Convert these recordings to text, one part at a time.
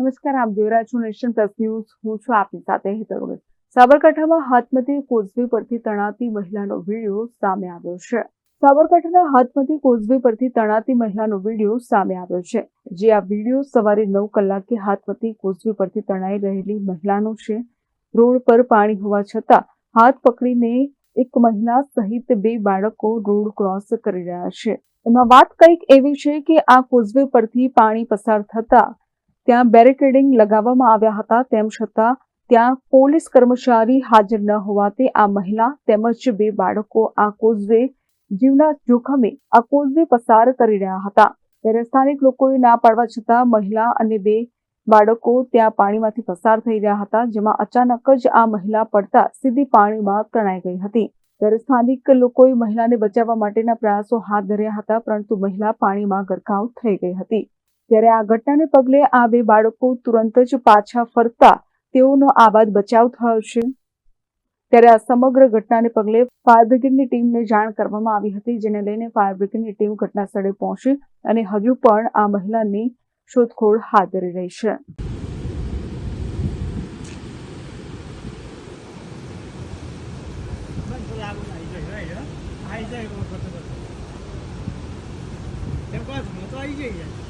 નમસ્કાર, આપ જોઈ રહ્યા છો નેશન પ્લસ ન્યૂઝ. હું છું આપની સાથે હેતલ સાબરકાંઠામાં હાથમતી કોઝવે પરથી તણાતી મહિલાનો વીડિયો સામે આવ્યો છે. સાબરકાંઠાના હાથમતી કોઝવે પરથી તણાતી મહિલાનો વીડિયો સામે આવ્યો છે. જે આ વીડિયો સવારે નવ કલાકે હાથમતી કોઝવે પરથી તણાઈ રહેલી મહિલાનો છે. રોડ પર પાણી હોવા છતાં હાથ પકડીને એક મહિલા સહિત બે બાળકો રોડ ક્રોસ કરી રહ્યા છે. એમાં વાત કંઈક એવી છે કે આ કોઝવે પરથી પાણી પસાર થતા ત્યાં બેરિકેડિંગ લગાવવામાં આવ્યા હતા. તેમ છતાં ત્યાં પોલીસ કર્મચારી હાજર ન હોવાથી આ મહિલા તેમજ બે બાળકો આ કોઝવે જીવના જોખમે આ કોઝવે પસાર કરી રહ્યા હતા. ત્યારે સ્થાનિક લોકોએ ના પાડવા છતાં મહિલા અને બે બાળકો ત્યાં પાણીમાંથી પસાર થઈ રહ્યા હતા, જેમાં અચાનક જ આ મહિલા પડતા સીધી પાણીમાં તણાઈ ગઈ હતી. ત્યારે સ્થાનિક લોકોએ મહિલાને બચાવવા માટેના પ્રયાસો હાથ ધર્યા હતા, પરંતુ મહિલા પાણીમાં ગરકાવ થઈ ગઈ હતી. ત્યારે આ ઘટનાને પગલે આ બે બાળકો તુરંત જ પાછા ફરતા તેઓનો આબાદ બચાવ થયો છે ત્યારે આ સમગ્ર ઘટનાને પગલે ફાયર બ્રિગેડની ટીમને જાણ કરવામાં આવી હતી જેને લઈને ફાયર બ્રિગેડની ટીમ ઘટના સ્થળે પહોંચી અને હજુ પણ આ મહિલાની શોધખોળ હાથ ધરી રહી છે આવી જાય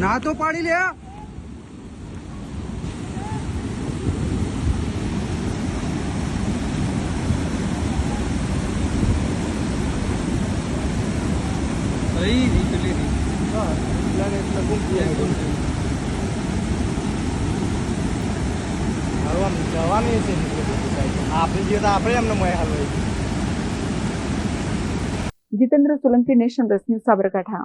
ના તો પાડી લે. જવાનું છે. આપણે જઈએ તો આપણે એમને મોય હલવાઈ Jitendra Solanki nation plus news Sabarkantha.